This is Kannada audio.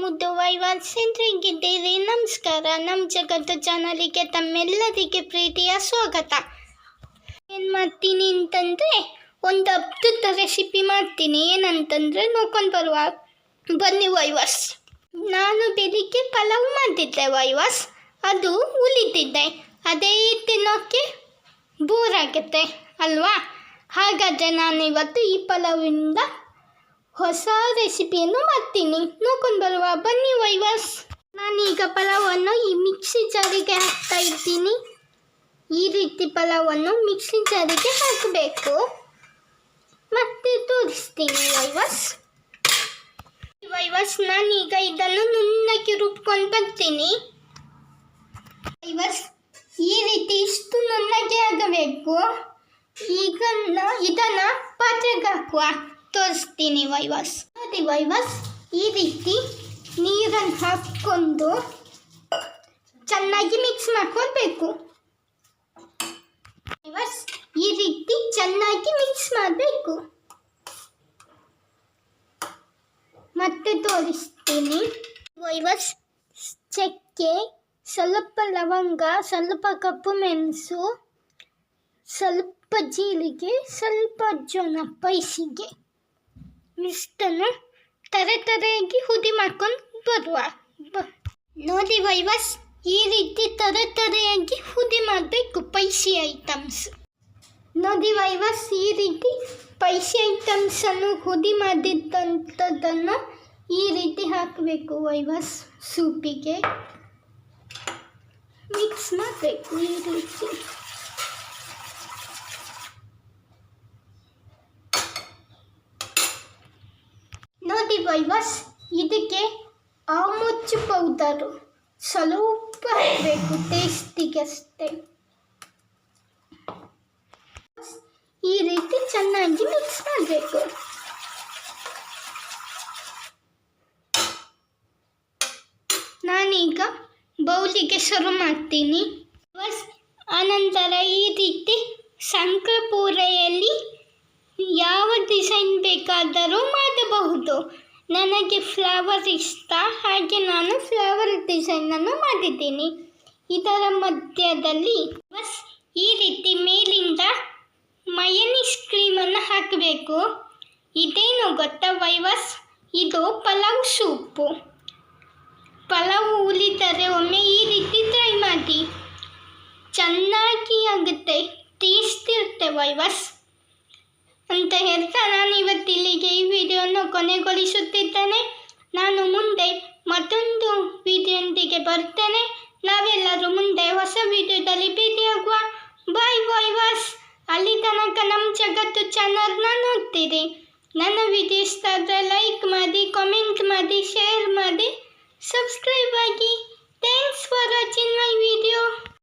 ಮುದ್ದು ವೈವಾಲ್ ಹೇಗಿದ್ದೀರಿ ನಮಸ್ಕಾರ. ನಮ್ಮ ಜಗತ್ತು ಚಾನಲಿಗೆ ತಮ್ಮೆಲ್ಲರಿಗೆ ಪ್ರೀತಿಯ ಸ್ವಾಗತ. ಏನು ಮಾಡ್ತೀನಿ ಅಂತಂದರೆ, ಒಂದು ಅದ್ಭುತ ರೆಸಿಪಿ ಮಾಡ್ತೀನಿ. ಏನಂತಂದರೆ, ನೋಡ್ಕೊಂಡು ಬರುವ. ಬನ್ನಿ, ವೈವಾಸ್. ನಾನು ಬೆಳಿಗ್ಗೆ ಪಲಾವ್ ಮಾಡಿದ್ದೆ, ವೈವಾಸ್. ಅದು ಉಳಿದಿದ್ದೆ ಅದೇ ತಿನ್ನೋಕ್ಕೆ ಬೋರ್ ಆಗುತ್ತೆ, ಅಲ್ವಾ? ಹಾಗಾದರೆ ನಾನು ಇವತ್ತು ಈ ಪಲಾವಿಂದ ಹೊಸ ರೆಸಿಪಿಯನ್ನು ಮಾಡ್ತೀನಿ. ನೋಡ್ಕೊಂಡು ಬರುವ, ಬನ್ನಿ ವೈವಾಸ್ ನಾನೀಗ ಪಲಾವನ್ನು ಈ ಮಿಕ್ಸಿ ಜಾರಿಗೆ ಹಾಕ್ತಾ ಇದ್ದೀನಿ ಈ ರೀತಿ ಪಲಾವನ್ನು ಮಿಕ್ಸಿ ಜಾರಿಗೆ ಹಾಕಬೇಕು. ಮತ್ತೆ ತೋರಿಸ್ತೀನಿ ವೈವಾಸ್ ವೈವಾಸ್ ನಾನೀಗ ಇದನ್ನು ನುಣ್ಣಕ್ಕೆ ರುಬ್ಕೊಂಡು ಬರ್ತೀನಿ. ವೈವಾಸ್ ಈ ರೀತಿ ಇಷ್ಟು ನುಣ್ಣಗೆ ಆಗಬೇಕು. ಈಗ ಇದನ್ನ ಪಾತ್ರೆಗೆ ಹಾಕುವ. ತೋರಿಸ್ತೀನಿ, ವೈವಾಸ್. ನೋಡಿ, ವೈವಾಸ್, ಈ ರೀತಿ ನೀರನ್ನು ಹಾಕ್ಕೊಂಡು ಚೆನ್ನಾಗಿ ಮಿಕ್ಸ್ ಮಾಡ್ಕೊಳ್ಬೇಕು. ವೈವಾಸ್, ಈ ರೀತಿ ಚೆನ್ನಾಗಿ ಮಿಕ್ಸ್ ಮಾಡಬೇಕು. ಮತ್ತೆ ತೋರಿಸ್ತೀನಿ. ವೈವಾಸ್, ಚಕ್ಕೆ, ಸ್ವಲ್ಪ ಲವಂಗ, ಸ್ವಲ್ಪ ಕಪ್ಪು ಮೆಣಸು, ಸ್ವಲ್ಪ ಜೀರಿಗೆ, ಸ್ವಲ್ಪ ಜೋನ ಪೈಸಿಗೆ. ಇಷ್ಟನ್ನು ತರೆ ತರೆಯಾಗಿ ಹುಡಿ ಮಾಡ್ಕೊಂಡು ಬರುವ. ಬ- ನೋಡಿ ವೈವಸ್, ಈ ರೀತಿ ತರೆ ತರೆಯಾಗಿ ಹುಡಿ ಮಾಡಬೇಕು ಪೈಸಿ ಐಟಮ್ಸ್. ನೋಡಿ ವೈವಸ್, ಈ ರೀತಿ ಪೈಸಿ ಐಟಮ್ಸನ್ನು ಹುಡಿ ಮಾಡಿದ್ದಂಥದ್ದನ್ನು ಈ ರೀತಿ ಹಾಕಬೇಕು ವೈವಸ್ ಸೂಪಿಗೆ. ಮಿಕ್ಸ್ ಮಾಡಬೇಕು ಈ ರೀತಿ. ವೈವಸ್ ಇದಕ್ಕೆ ಆಮುಚ್ಚು ಪೌಡರು. ಸ್ವಲ್ಪ ಬೇಕು ಟೇಸ್ಟಿಗೆ ಅಷ್ಟೇ ಈ ರೀತಿ ಚೆನ್ನಾಗಿ ಮಿಕ್ಸ್ ಮಾಡಬೇಕು. ನಾನೀಗ ಬೌಲಿಗೆ ಶುರು ಮಾಡ್ತೀನಿ. ಬಸ್ ಆನಂತರ ಈ ರೀತಿ ಸಂಕಪೂರೆಯಲ್ಲಿ ಯಾವ ಡಿಸೈನ್ ಬೇಕಾದರೂ ಮಾಡಬಹುದು. ನನಗೆ ಫ್ಲವರ್ ಇಷ್ಟ, ಹಾಗೆ ನಾನು ಫ್ಲವರ್ ಡಿಸೈನನ್ನು ಮಾಡಿದ್ದೀನಿ. ಇದರ ಮಧ್ಯದಲ್ಲಿ ಬಸ್ ಈ ರೀತಿ ಮೇಲಿಂದ ಮಯನೀಸ್ ಕ್ರೀಮನ್ನು ಹಾಕಬೇಕು. ಇದೇನು ಗೊತ್ತಾ ವೈವಸ್? ಇದು ಪಲಾವ್ ಸೂಪು. ಪಲಾವ್ ಉಳಿದರೆ ಒಮ್ಮೆ ಈ ರೀತಿ ಟ್ರೈ ಮಾಡಿ. ಚೆನ್ನಾಗಿ ಆಗುತ್ತೆ ಟೇಸ್ಟ್ ಇರುತ್ತೆ ವೈವಸ್. ಕೊನೆಗೊಳಿಸುತ್ತಿದ್ದೇನೆ ನಾನು ಮುಂದೆ ಮತ್ತೊಂದು ವಿಡಿಯೊಂದಿಗೆ ಬರ್ತೇನೆ ನಾವೆಲ್ಲರೂ ಮುಂದೆ ಹೊಸ ವಿಡಿಯೋದಲ್ಲಿ ಭೇಟಿಯಾಗುವ. ಬಾಯ್ ವೈವಾಸ್ ಅಲ್ಲಿ ತನಕ ನಮ್ಮ ಜಗತ್ತು ಚಾನಲ್ನ ನೋಡ್ತೀರಿ. ನನ್ನ ವಿಡಿಯೋ ಇಷ್ಟ ಆದರೆ ಲೈಕ್ ಮಾಡಿ ಕಾಮೆಂಟ್ ಮಾಡಿ ಶೇರ್ ಮಾಡಿ ಸಬ್ಸ್ಕ್ರೈಬ್